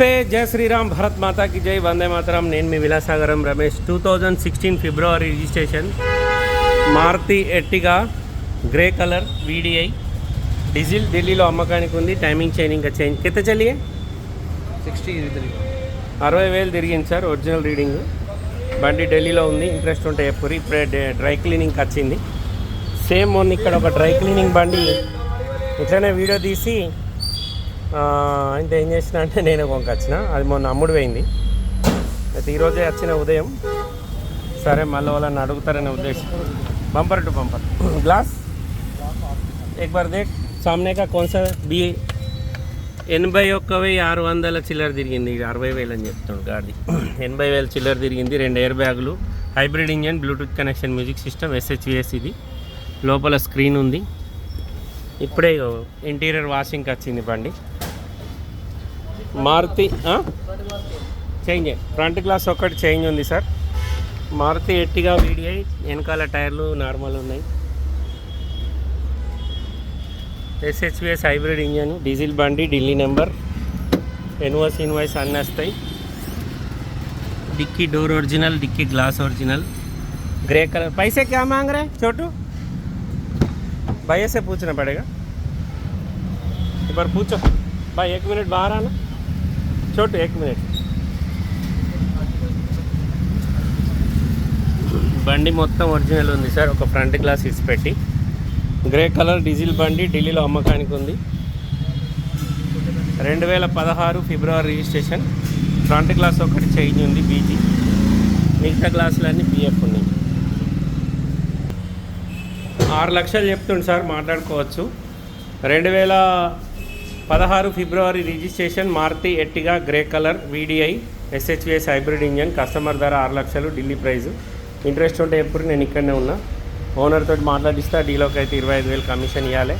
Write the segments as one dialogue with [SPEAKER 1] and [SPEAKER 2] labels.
[SPEAKER 1] నమస్తే జై శ్రీరామ్ భరత్ మాతాకి జై వందే మాతరం. నేను మీ Vilasagaram Ramesh. Two thousand sixteen February registration. Maruti Ertiga grey colour VDI diesel ఢిల్లీలో అమ్మకానికి ఉంది. టైమింగ్ చైన్ ఇంకా చేంజ్ కింద చలియే?
[SPEAKER 2] సిక్స్టీ
[SPEAKER 1] అరవై వేలు తిరిగింది సార్ ఒరిజినల్ రీడింగ్. బండి ఢిల్లీలో ఉంది. ఇంట్రెస్ట్ ఉంటే ఎప్పుడు ఇప్పుడే డ్రై క్లీనింగ్కి వచ్చింది. సేమ్ మొన్న ఇక్కడ ఒక డ్రై క్లీనింగ్ బండి. ఇట్లనే వీడియో తీసి అయితే ఏం చేసిన అంటే నేను కొనుకొచ్చిన అది మొన్న అమ్ముడు పోయింది అయితే ఈరోజే వచ్చిన ఉదయం సరే మళ్ళీ వాళ్ళని అడుగుతారనే ఉద్దేశం బంపర్ టు బంపర్ గ్లాస్ एक बार देख सामने का कौन सा बी ఎనభై ఒక్క వెయ్యి ఆరు వందల చిల్లర తిరిగింది ఇది అరవై వేలు అని చెప్తాడు గాడి ఎనభై వేల చిల్లర తిరిగింది రెండు ఎయిర్ బ్యాగులు hybrid engine Bluetooth connection music system SHVS ఇది లోపల స్క్రీన్ ఉంది ఇప్పుడే ఇంటీరియర్ వాషింగ్కి వచ్చింది బండి మారుతి చేంజ్ ఫ్రంట్ గ్లాస్ ఒక్కటి చేంజ్ ఉంది సార్ మారుతి ఎట్టిగా వీడిఐ వెనకాల టైర్లు నార్మల్ ఉన్నాయి ఎస్హెచ్విఎస్ హైబ్రిడ్ ఇంజన్ డీజిల్ బండి ఢిల్లీ నెంబర్ ఎన్ఓస్ ఇన్వాయిస్ అన్నీ వస్తాయి dickey door original dickey glass original grey colour पैसे क्या मांग रहे हैं छोटू भैया से पूछना पड़ेगा एक बार पूछो भाई एक मिनट बाहर आना छोटू एक मिनट బండి మొత్తం ఒరిజినల్ ఉంది సార్ ఒక ఫ్రంట్ గ్లాస్ ఇసి పెట్టి గ్రే కలర్ డీజిల్ బండి ఢిల్లీలో అమ్మకానికి ఉంది రెండు వేల పదహారు ఫిబ్రవరి రిజిస్ట్రేషన్ ఫ్రంట్ గ్లాస్ ఒకటి చేంజ్ ఉంది బీజీ మిగతా గ్లాసులన్నీ బిఎఫ్ ఉన్నాయి ఆరు లక్షలు చెప్తుండు సార్ మాట్లాడుకోవచ్చు రెండు వేల పదహారు February registration Maruti Ertiga grey colour VDI SHVS hybrid engine customer ధర ఆరు లక్షలు ఢిల్లీ ప్రైస్. ఇంట్రెస్ట్ ఉంటే ఎప్పుడు నేను ఇక్కడనే ఉన్నా. ఓనర్తో మాట్లాడిస్తే ఆ డీలోకి అయితే ఇరవై ఐదు వేలు కమిషన్ ఇవ్వాలి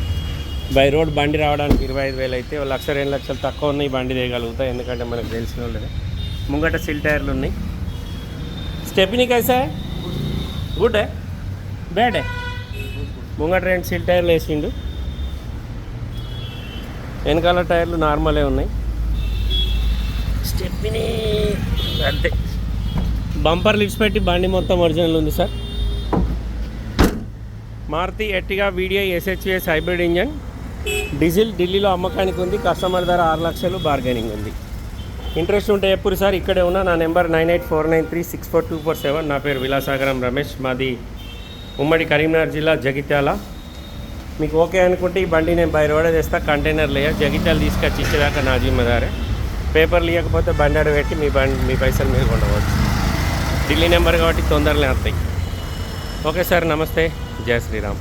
[SPEAKER 1] బై రోడ్ బండి రావడానికి ఇరవై ఐదు వేలు అయితే లక్ష రెండు లక్షలు తక్కువ ఉన్నాయి బండి తీయగలుగుతాయి ఎందుకంటే మనకు తెలిసిన వాళ్ళే. ముంగట సిల్ టైర్లు ఉన్నాయి. స్టెప్నీ కైసా? గుడ్ ఏ ముంగట రెండు సిల్ టైర్లు వేసిండు. వెనకాల టైర్లు నార్మలే ఉన్నాయి. స్టెప్నీ అంతే. బంపర్ లిప్స్ పెట్టి బండి మొత్తం ఒరిజినల్ ఉంది sir. Maruti Ertiga VDI SHS hybrid engine. Diesel ఢిల్లీలో అమ్మకానికి ఉంది. కస్టమర్ ధర ఆరు లక్షలు బార్గెనింగ్ ఉంది. ఇంట్రెస్ట్ ఉంటే ఎప్పుడు సార్ ఇక్కడే ఉన్నా? నా number nine eight four nine three six four two four seven. నా పేరు విలాసాగరం రమేష్. మాది ఉమ్మడి కరీంనగర్ జిల్లా జగిత్యాల. మీకు ఓకే అనుకుంటే ఈ బండి నేను బై రోడే తెస్తా కంటైనర్ లేయ జగిత్యాలు తీసుకొచ్చి ఇచ్చేదాకా నా జిమ్మదారే పేపర్లు ఇవ్వకపోతే బండి అడబెట్టి పెట్టి మీ బండి మీ పైసలు మీరు కొండవచ్చు ఢిల్లీ నెంబర్ కాబట్టి తొందరలే వస్తాయి. ఓకే సార్ నమస్తే. జయ శ్రీరామ్.